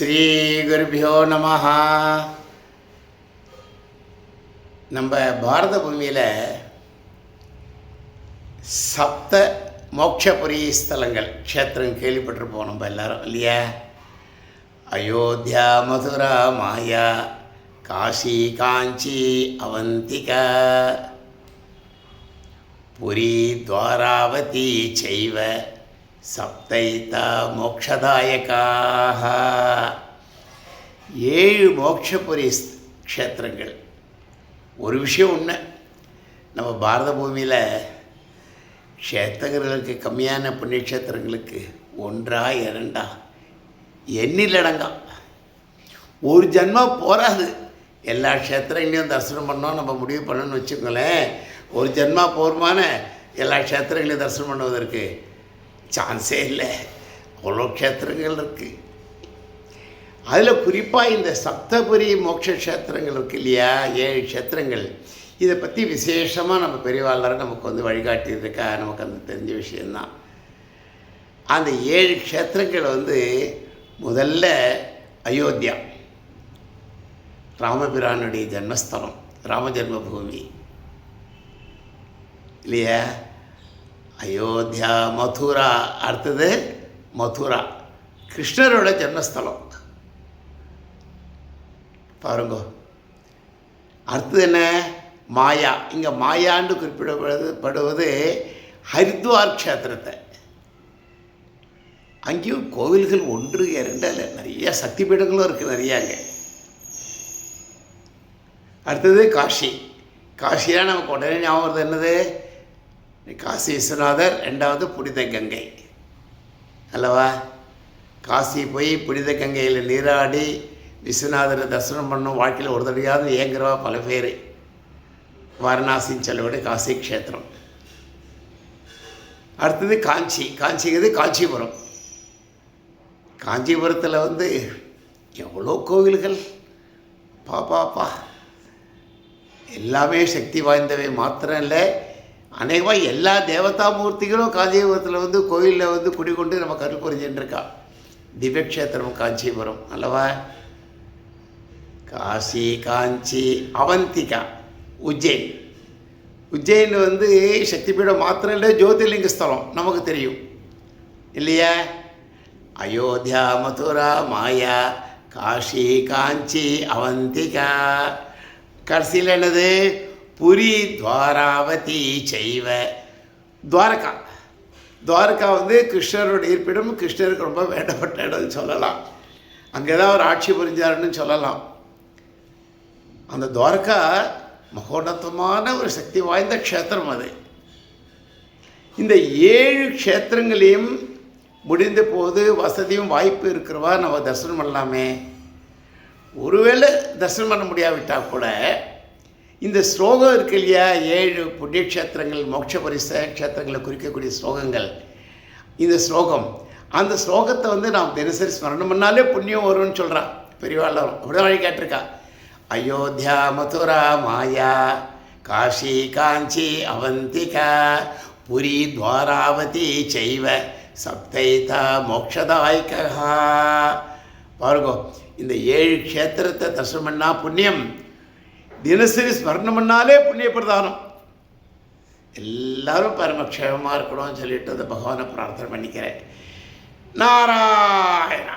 ஸ்ரீகுருபியோ நம நம்ம பாரத பூமியில் சப்த மோட்சபுரி ஸ்தலங்கள் க்ஷேத்திரம் கேள்விப்பட்டிருப்போம் நம்ம எல்லாரும் இல்லையா? அயோத்தியா மதுரா மாயா காசி காஞ்சி அவந்திகா புரி துவாராவதி செய்வ சப்தைதா மோக்ஷதாயக்காக ஏழு மோட்சபுரி க்ஷேத்திரங்கள். ஒரு விஷயம் ஒன்று நம்ம பாரத பூமியில் க்ஷேத்திரங்களுக்கு கம்மியான புண்ணியக்ஷேத்திரங்களுக்கு ஒன்றா இரண்டா எண்ணிலடங்கா. ஒரு ஜென்மா போகாது எல்லா க்ஷேத்திரங்களையும் தரிசனம் பண்ணோம் நம்ம முடிவு பண்ணணும்னு வச்சுக்கோங்களேன். ஒரு ஜென்மா போர்மான எல்லா க்ஷேத்திரங்களையும் தரிசனம் பண்ணுவதற்கு சான்ஸே இல்லை. அவ்வளோ க்ஷேத்திரங்கள் இருக்குது அதில் குறிப்பாக இந்த சப்தபுரி மோட்ச க்ஷேத்திரங்கள் இருக்கு இல்லையா? ஏழு க்ஷேத்திரங்கள். இதை பற்றி விசேஷமாக நம்ம பெரியவாளர் நமக்கு வந்து வழிகாட்டியிருக்கா? நமக்கு அந்த தெரிஞ்ச விஷயந்தான். அந்த ஏழு க்ஷேத்திரங்கள் வந்து முதல்ல அயோத்தியா ராமபிரானுடைய ஜன்மஸ்தலம் ராம ஜென்மபூமி. இல்லையா? அயோத்தியா மதுரா அடுத்தது மதுரா கிருஷ்ணரோட ஜென்மஸ்தலம் பாருங்க அடுத்தது என்ன மாயா இங்கே மாயான்னு குறிப்பிடப்படுவது படுவது ஹரித்வார் க்ஷேத்திரத்தை அங்கேயும் கோவில்கள் ஒன்று இரண்டு இல்லை நிறைய சக்தி பீடங்களும் இருக்குது நிறைய அங்கே அடுத்தது காஷி காஷியாக நமக்கு உடனே ஞாபகம் வருது என்னது காசி விஸ்வநாதர் ரெண்டாவது புனித கங்கை. அல்லவா? காசி போய் புனித கங்கையில் நீராடி விஸ்வநாதரை தரிசனம் பண்ணும் வாழ்க்கையில் ஒரு தடவையாவது ஏங்குறவா பல பேர். வாரணாசின்னு சொல்லவிட காசி க்ஷேத்திரம். அடுத்தது காஞ்சி. காஞ்சிங்கிறது காஞ்சிபுரம். காஞ்சிபுரத்தில் வந்து எவ்வளோ கோவில்கள்? பாப்பாப்பா எல்லாமே சக்தி வாய்ந்தவை மாத்திரம் இல்லை. அநேகமாக எல்லா தேவதா மூர்த்திகளும் காஞ்சிபுரத்தில் வந்து கோயிலில் வந்து குடிகொண்டு நம்ம கருள் புரிஞ்சுட்டு திவ்யக்ஷேத்திரம் காஞ்சிபுரம் அல்லவா? காசி காஞ்சி அவந்திகா உஜ்ஜைன். உஜ்ஜைன் வந்து சக்திபீடம் மாத்திரம் இல்லை ஜோதிர்லிங்க ஸ்தலம் நமக்கு தெரியும். இல்லையா? அயோத்தியா மதுரா மாயா காஷி காஞ்சி அவந்திகா. கடைசியில் என்னது? புரி துவாராவதி செய்வ. துவாரகா. துவாரகா வந்து கிருஷ்ணரோட இருப்பிடம் கிருஷ்ணருக்கு ரொம்ப வேண்டப்பட்ட இடம்னு சொல்லலாம். அங்கே தான் அவர் ஆட்சி புரிஞ்சாருன்னு சொல்லலாம். அந்த துவாரகா மகோன்னதமான ஒரு சக்தி வாய்ந்த க்ஷேத்திரம் அது. இந்த ஏழு க்ஷேத்திரங்களையும் முடிந்த போது வசதியும் வாய்ப்பு இருக்கிறவா நம்ம தரிசனம் பண்ணலாமே. ஒருவேளை தரிசனம் பண்ண முடியாவிட்டால் கூட இந்த ஸ்லோகம் இருக்கு இல்லையா? ஏழு புண்ணிய க்ஷேத்திரங்கள் மோட்ச பரிச க்ஷேத்திரங்களை குறிக்கக்கூடிய ஸ்லோகங்கள். இந்த ஸ்லோகம். அந்த ஸ்லோகத்தை வந்து நாம் தினசரி ஸ்மரணம் பண்ணாலே புண்ணியம் வரும்னு சொல்கிறான் பெரியவாழ்லாம் அப்படிதான் வழி கேட்டிருக்கா? அயோத்தியா மதுரா மாயா காஷி காஞ்சி அவந்திகா புரி துவாராவதி செய்வ சப்தைதா மோக்ஷதாய்கா பாருங்க இந்த ஏழு க்ஷேத்திரத்தை தரிசனம் பண்ணால் புண்ணியம். தினசரி ஸ்மரணம் பண்ணாலே புண்ணிய பிரதானம் எல்லாரும் பரமக்ஷேமமாக இருக்கணும்னு சொல்லிட்டு அந்த பகவானை பிரார்த்தனை பண்ணிக்கிறேன். நாராயணா.